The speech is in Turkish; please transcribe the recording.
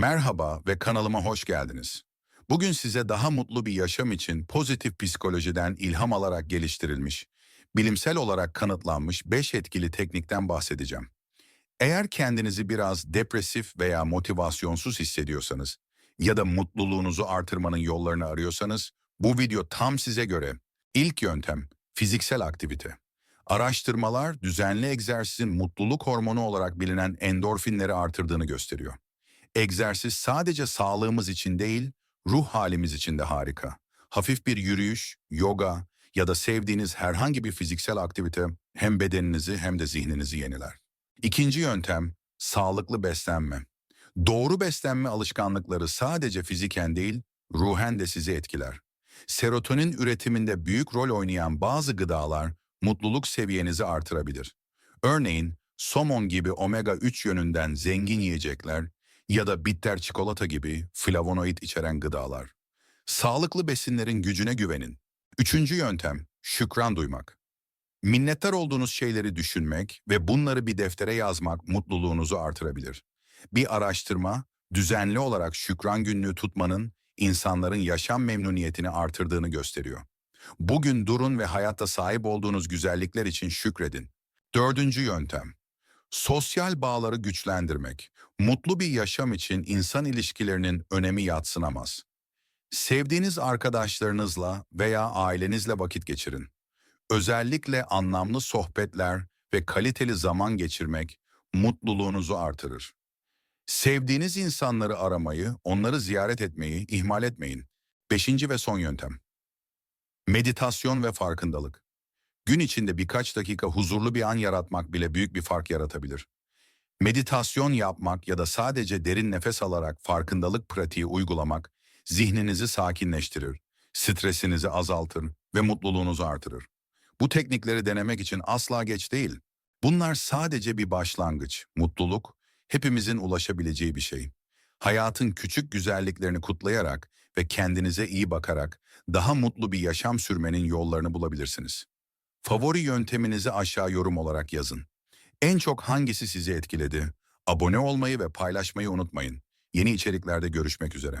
Merhaba ve kanalıma hoş geldiniz. Bugün size daha mutlu bir yaşam için pozitif psikolojiden ilham alarak geliştirilmiş, bilimsel olarak kanıtlanmış 5 etkili teknikten bahsedeceğim. Eğer kendinizi biraz depresif veya motivasyonsuz hissediyorsanız ya da mutluluğunuzu artırmanın yollarını arıyorsanız bu video tam size göre. İlk yöntem fiziksel aktivite. Araştırmalar düzenli egzersizin mutluluk hormonu olarak bilinen endorfinleri artırdığını gösteriyor. Egzersiz sadece sağlığımız için değil, ruh halimiz için de harika. Hafif bir yürüyüş, yoga ya da sevdiğiniz herhangi bir fiziksel aktivite hem bedeninizi hem de zihninizi yeniler. İkinci yöntem, sağlıklı beslenme. Doğru beslenme alışkanlıkları sadece fiziken değil, ruhen de sizi etkiler. Serotonin üretiminde büyük rol oynayan bazı gıdalar mutluluk seviyenizi artırabilir. Örneğin somon gibi omega 3 yönünden zengin yiyecekler ya da bitter çikolata gibi flavonoid içeren gıdalar. Sağlıklı besinlerin gücüne güvenin. Üçüncü yöntem, şükran duymak. Minnettar olduğunuz şeyleri düşünmek ve bunları bir deftere yazmak mutluluğunuzu artırabilir. Bir araştırma, düzenli olarak şükran günlüğü tutmanın insanların yaşam memnuniyetini artırdığını gösteriyor. Bugün durun ve hayatta sahip olduğunuz güzellikler için şükredin. Dördüncü yöntem, sosyal bağları güçlendirmek. Mutlu bir yaşam için insan ilişkilerinin önemi yatsınamaz. Sevdiğiniz arkadaşlarınızla veya ailenizle vakit geçirin. Özellikle anlamlı sohbetler ve kaliteli zaman geçirmek mutluluğunuzu artırır. Sevdiğiniz insanları aramayı, onları ziyaret etmeyi ihmal etmeyin. Beşinci ve son yöntem. Meditasyon ve farkındalık. Gün içinde birkaç dakika huzurlu bir an yaratmak bile büyük bir fark yaratabilir. Meditasyon yapmak ya da sadece derin nefes alarak farkındalık pratiği uygulamak zihninizi sakinleştirir, stresinizi azaltır ve mutluluğunuzu artırır. Bu teknikleri denemek için asla geç değil. Bunlar sadece bir başlangıç. Mutluluk hepimizin ulaşabileceği bir şey. Hayatın küçük güzelliklerini kutlayarak ve kendinize iyi bakarak daha mutlu bir yaşam sürmenin yollarını bulabilirsiniz. Favori yönteminizi aşağı yorum olarak yazın. En çok hangisi sizi etkiledi? Abone olmayı ve paylaşmayı unutmayın. Yeni içeriklerde görüşmek üzere.